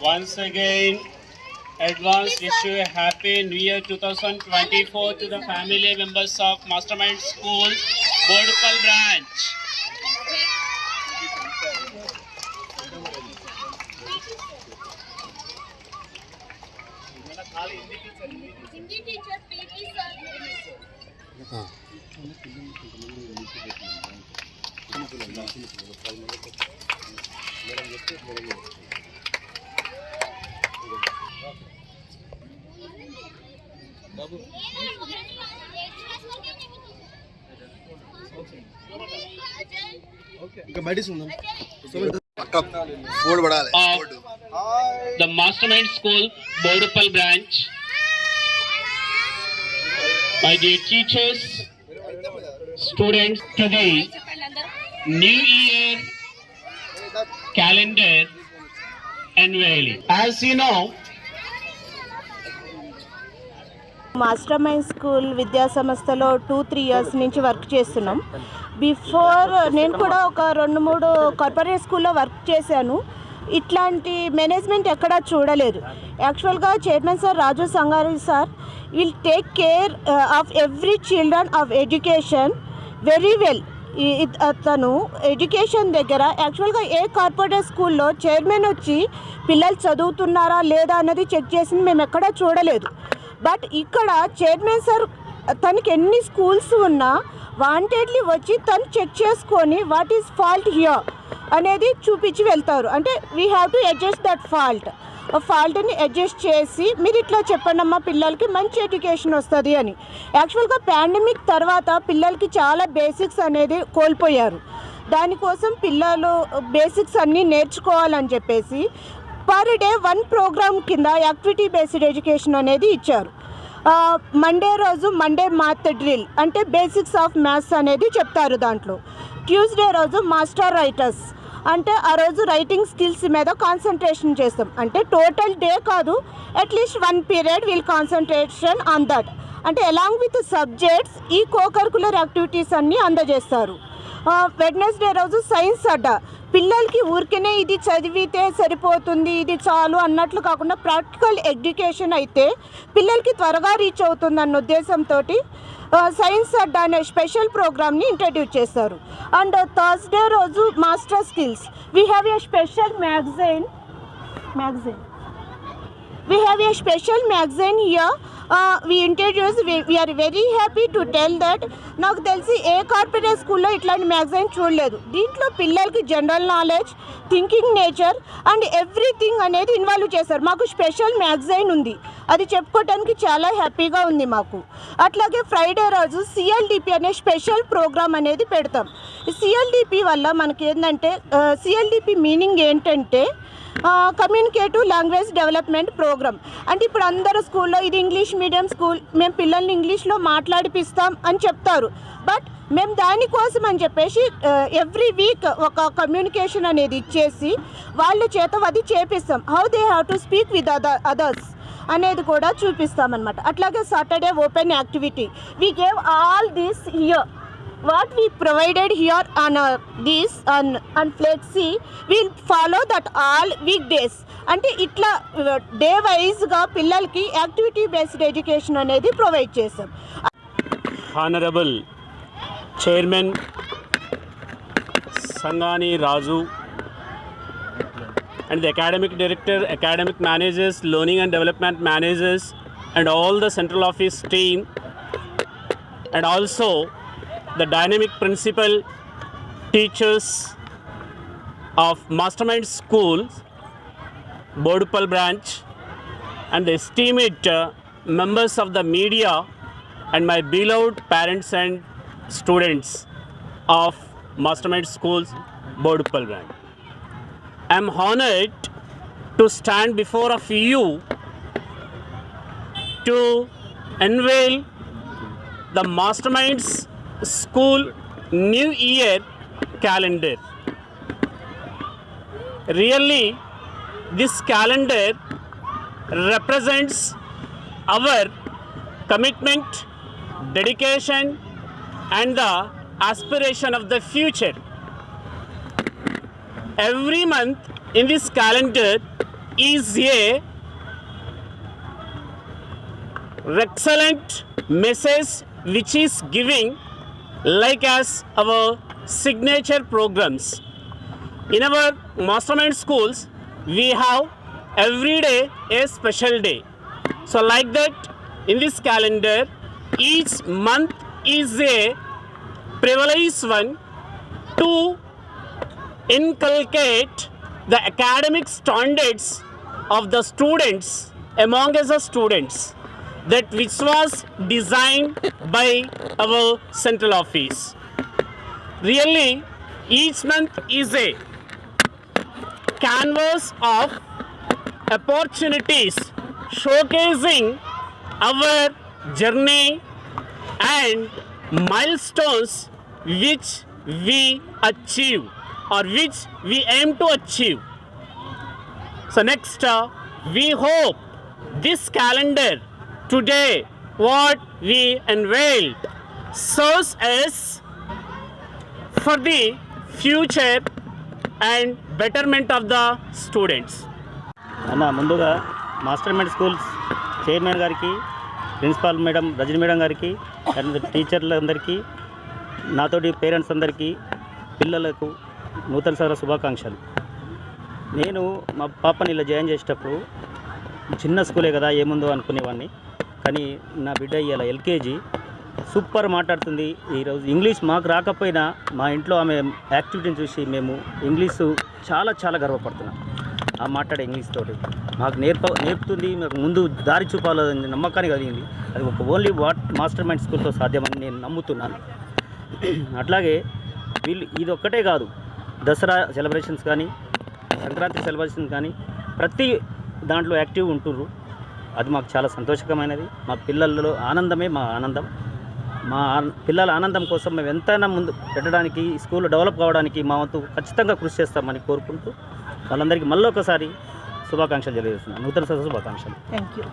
Once again, advance wish you a happy new year 2024 to the family members of Mastermind School, Bodupal branch. Hindi teacher, PT sir. The Mastermind School, Bodupal branch. My dear teachers, students, today, New Year calendar unveiling. As you know, master mind school విద్యా సంస్థలో two three years నుంచి work చేస్తున్నాం before నేను కూడా ఒక రెండు మూడు corporate స్కూల్లో వర్క్ చేశాను ఇట్లాంటి మేనేజ్మెంట్ ఎక్కడా చూడలేదు. యాక్చువల్గా chairman sir Raju Sangari sir will take care of every children of education very well అతను ఎడ్యుకేషన్ దగ్గర యాక్చువల్గా ఏ కార్పొరేట్ స్కూల్లో చైర్మన్ వచ్చి పిల్లలు చదువుతున్నారా లేదా అన్నది చెక్ చేసింది మేము ఎక్కడా చూడలేదు. బట్ ఇక్కడ చైర్మన్ సార్ తనకి ఎన్ని స్కూల్స్ ఉన్నా వాంటెడ్లీ వచ్చి తను చెక్ చేసుకొని వాట్ ఈస్ ఫాల్ట్ హియర్ అనేది చూపించి వెళ్తారు. అంటే we have to adjust that fault ఫాల్ట్ని adjust చేసి మీరు ఇట్లా చెప్పండి అమ్మా పిల్లలకి మంచి ఎడ్యుకేషన్ వస్తుంది అని. యాక్చువల్గా పాండమిక్ తర్వాత పిల్లలకి చాలా బేసిక్స్ అనేది కోల్పోయారు. దానికోసం పిల్లలు బేసిక్స్ అన్నీ నేర్చుకోవాలని చెప్పేసి పర్ డే వన్ ప్రోగ్రామ్ కింద యాక్టివిటీ బేస్డ్ ఎడ్యుకేషన్ అనేది ఇచ్చారు. మండే రోజు మండే మ్యాథ్ డ్రిల్ అంటే బేసిక్స్ ఆఫ్ మ్యాథ్స్ అనేది చెప్తారు దాంట్లో. ట్యూస్డే రోజు మాస్టర్ రైటర్స్ అంటే ఆ రోజు రైటింగ్ స్కిల్స్ మీద కాన్సన్ట్రేషన్ చేస్తాం. అంటే టోటల్ డే కాదు at least one period will concentration on that అంటే అలాంగ్ విత్ సబ్జెక్ట్స్ ఈ కోకరికులర్ యాక్టివిటీస్ అన్నీ అందజేస్తారు. వెడ్నెస్డే రోజు సైన్స్ అడ్డా. పిల్లలకి ఊరికనే ఇది చదివితే సరిపోతుంది ఇది చాలు అన్నట్లు కాకుండా ప్రాక్టికల్ ఎడ్యుకేషన్ అయితే పిల్లలకి త్వరగా రీచ్ అవుతుంది అన్న ఉద్దేశంతో సైన్స్ అడ్డా అనే స్పెషల్ ప్రోగ్రామ్ని ఇంట్రడ్యూస్ చేస్తారు అండ్ థర్స్డే రోజు master skills. We have a special magazine magazine we have a special magazine year uh, we we are very happy to tell that నాకు తెలిసి ఏ కార్పొరేట్ స్కూల్లో ఇట్లాంటి మ్యాగజైన్ చూడలేదు. దీంట్లో పిల్లలకి general knowledge thinking nature and everything అనేది involve చేశారు. మాకు స్పెషల్ మ్యాగజైన్ ఉంది. అది చెప్పుకోవడానికి చాలా హ్యాపీగా ఉంది మాకు. అట్లాగే ఫ్రైడే రోజు సిఎల్డిపి అనే స్పెషల్ ప్రోగ్రామ్ అనేది పెడతాం. సిఎల్డిపి వల్ల మనకి ఏంటంటే సిఎల్డిపి మీనింగ్ ఏంటంటే కమ్యూనికేటివ్ లాంగ్వేజ్ డెవలప్మెంట్ ప్రోగ్రామ్ అంటే ఇప్పుడు అందరూ స్కూల్లో ఇది ఇంగ్లీష్ మీడియం స్కూల్ మేము పిల్లల్ని ఇంగ్లీష్లో మాట్లాడిపిస్తాం అని చెప్తారు. బట్ మేము దానికోసం అని చెప్పేసి ఎవ్రీ వీక్ ఒక కమ్యూనికేషన్ అనేది ఇచ్చేసి వాళ్ళ చేత అది చేపిస్తాం. How they have to speak with other others అనేది కూడా చూపిస్తామన్నమాట. అట్లాగే Saturday open activity we gave all these year what we provided here on uh, an on, on flexi follow follow all week days అంటే ఇట్లా day వైజ్గా పిల్లలకి activity based education అనేది provide చేశాం honourable chairman Sangani Raju and the academic director academic managers learning and development managers and all the central office team and also the dynamic principal teachers of Mastermind Schools, Bodupal branch, and the esteemed uh, members of the media and my beloved parents and students of Mastermind Schools, Bodupal branch. I am honored to stand before of you to unveil the Masterminds School New Year calendar. Really, this calendar represents our commitment, dedication, and the aspiration of the future. Every month in this calendar is a excellent message which is giving like as our signature programs. In our mastermind schools we have every day a special day. So like that in this calendar each month is a privileged one to inculcate the academic standards of the students among us the students that which was designed by our central office really each month is a canvas of opportunities showcasing our journey and milestones which we achieve or which we aim to achieve. So, next, uh, we hope this calendar today, what we unveiled, serves as for the future and betterment of the students. అన్న ముందుగా master mind schools chairman గారికి principal madam Rajani madam గారికి and టీచర్లందరికీ నాతోటి parents అందరికీ పిల్లలకు నూతన సంవత్సర శుభాకాంక్షలు నేను మా పాపని ఇలా జాయిన్ చేసేటప్పుడు చిన్న స్కూలే కదా ఏముందో అనుకునేవాడిని కానీ నా బిడ్డ ఇలా ఎల్కేజీ. సూపర్ మాట్లాడుతుంది. ఈరోజు ఇంగ్లీష్ మాకు రాకపోయినా మా ఇంట్లో ఆమె యాక్టివిటీని చూసి మేము ఇంగ్లీషు చాలా చాలా గర్వపడుతున్నాం. ఆ మాట్లాడే ఇంగ్లీష్ తోటి. మాకు నేర్ప నేర్పుతుంది మాకు ముందు దారి చూపాలని నమ్మకాన్ని కలిగింది. అది ఒక ఓన్లీ వాట్ మాస్టర్ మైండ్ స్కూల్తో సాధ్యమని నేను నమ్ముతున్నాను. అట్లాగే వీళ్ళు ఇది ఒక్కటే కాదు. దసరా సెలబ్రేషన్స్ కానీ సంక్రాంతి సెలబ్రేషన్స్ కానీ ప్రతి దాంట్లో యాక్టివ్ ఉంటుర్రు. అది మాకు చాలా సంతోషకరమైనది మా పిల్లల్లో ఆనందమే మా ఆనందం. మా పిల్లల ఆనందం కోసం మేము ఎంతైనా ముందు పెట్టడానికి స్కూల్ డెవలప్ కావడానికి మా వంతు ఖచ్చితంగా కృషి చేస్తామని కోరుకుంటూ వాళ్ళందరికీ మళ్ళీ ఒకసారి శుభాకాంక్షలు తెలియజేస్తున్నాను. నూతన శుభాకాంక్షలు. Thank you